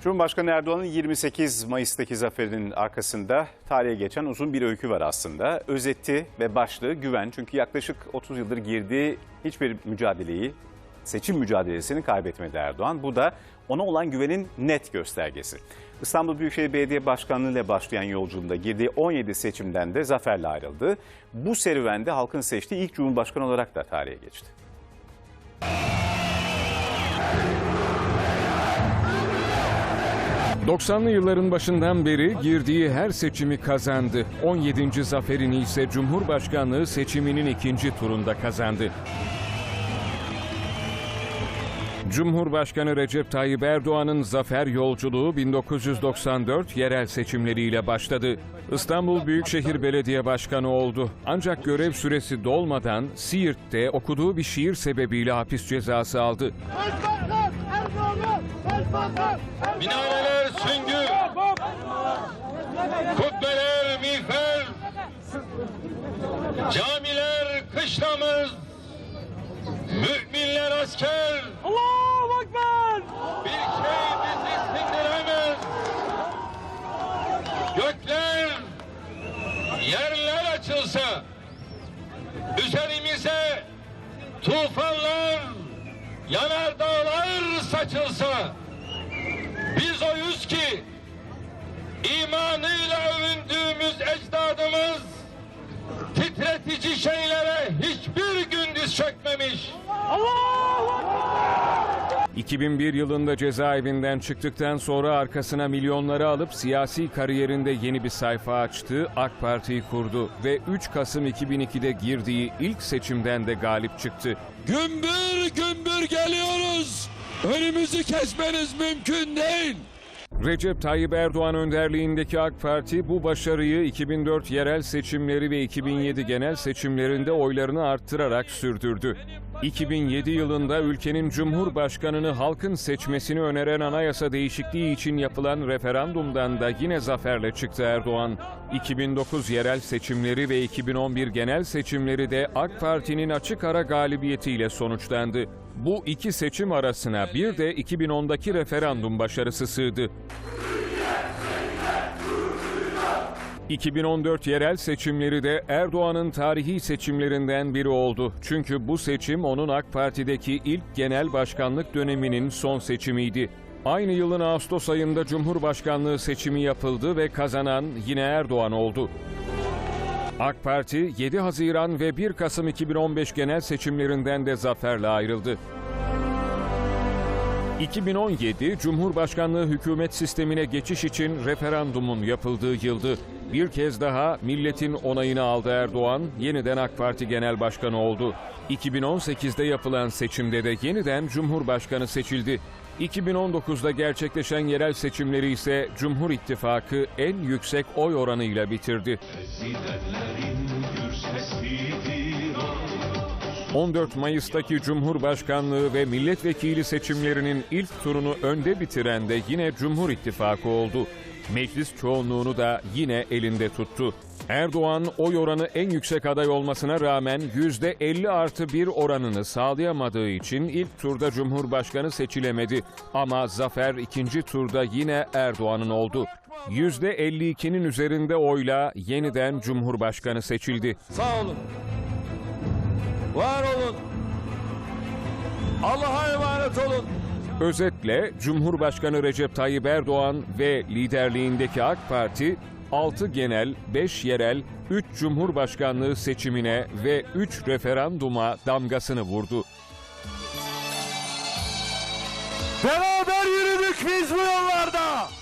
Cumhurbaşkanı Erdoğan'ın 28 Mayıs'taki zaferinin arkasında tarihe geçen uzun bir öykü var aslında. Özeti ve başlığı güven. Çünkü yaklaşık 30 yıldır girdiği hiçbir mücadeleyi, seçim mücadelesini kaybetmedi Erdoğan. Bu da ona olan güvenin net göstergesi. İstanbul Büyükşehir Belediye Başkanlığı ile başlayan yolculuğunda girdiği 17 seçimden de zaferle ayrıldı. Bu serüvende halkın seçtiği ilk Cumhurbaşkanı olarak da tarihe geçti. ...90'lı yılların başından beri girdiği her seçimi kazandı. 17. zaferini ise Cumhurbaşkanlığı seçiminin ikinci turunda kazandı. Cumhurbaşkanı Recep Tayyip Erdoğan'ın zafer yolculuğu 1994 yerel seçimleriyle başladı. İstanbul Büyükşehir Belediye Başkanı oldu. Ancak görev süresi dolmadan Siirt'te okuduğu bir şiir sebebiyle hapis cezası aldı. Başbakan Erdoğan'a! Minareler süngü, kubbeler miğfer, camiler kışlamız, müminler asker. Allahu Ekber! Bir şey bizi sindiremez. Gökler, yerler açılsa, üzerimize tufanlar, yanardağlar saçılsa, oyuz ki imanıyla övündüğümüz ecdadımız titretici şeylere hiçbir gün diz çökmemiş. Ekber! 2001 yılında cezaevinden çıktıktan sonra arkasına milyonları alıp siyasi kariyerinde yeni bir sayfa açtı, AK Parti'yi kurdu ve 3 Kasım 2002'de girdiği ilk seçimden de galip çıktı. Gümbür gümbür geliyoruz. Önümüzü kesmeniz mümkün değil. Recep Tayyip Erdoğan önderliğindeki AK Parti bu başarıyı 2004 yerel seçimleri ve 2007 genel seçimlerinde oylarını arttırarak sürdürdü. 2007 yılında ülkenin Cumhurbaşkanını halkın seçmesini öneren anayasa değişikliği için yapılan referandumdan da yine zaferle çıktı Erdoğan. 2009 yerel seçimleri ve 2011 genel seçimleri de AK Parti'nin açık ara galibiyetiyle sonuçlandı. Bu iki seçim arasına bir de 2010'daki referandum başarısı sığdı. 2014 yerel seçimleri de Erdoğan'ın tarihi seçimlerinden biri oldu. Çünkü bu seçim onun AK Parti'deki ilk genel başkanlık döneminin son seçimiydi. Aynı yılın Ağustos ayında Cumhurbaşkanlığı seçimi yapıldı ve kazanan yine Erdoğan oldu. AK Parti 7 Haziran ve 1 Kasım 2015 genel seçimlerinden de zaferle ayrıldı. 2017 Cumhurbaşkanlığı hükümet sistemine geçiş için referandumun yapıldığı yıldı. Bir kez daha milletin onayını aldı Erdoğan, yeniden AK Parti Genel Başkanı oldu. 2018'de yapılan seçimde de yeniden Cumhurbaşkanı seçildi. 2019'da gerçekleşen yerel seçimleri ise Cumhur İttifakı en yüksek oy oranıyla bitirdi. 14 Mayıs'taki Cumhurbaşkanlığı ve milletvekili seçimlerinin ilk turunu önde bitiren de yine Cumhur İttifakı oldu. Meclis çoğunluğunu da yine elinde tuttu. Erdoğan oy oranı en yüksek aday olmasına rağmen %50 artı bir oranını sağlayamadığı için ilk turda Cumhurbaşkanı seçilemedi. Ama zafer ikinci turda yine Erdoğan'ın oldu. %52'nin üzerinde oyla yeniden Cumhurbaşkanı seçildi. Sağ olun. Var olun. Allah'a emanet olun. Özetle Cumhurbaşkanı Recep Tayyip Erdoğan ve liderliğindeki AK Parti 6 genel, 5 yerel, 3 Cumhurbaşkanlığı seçimine ve 3 referanduma damgasını vurdu. Beraber yürüdük biz bu yollarda.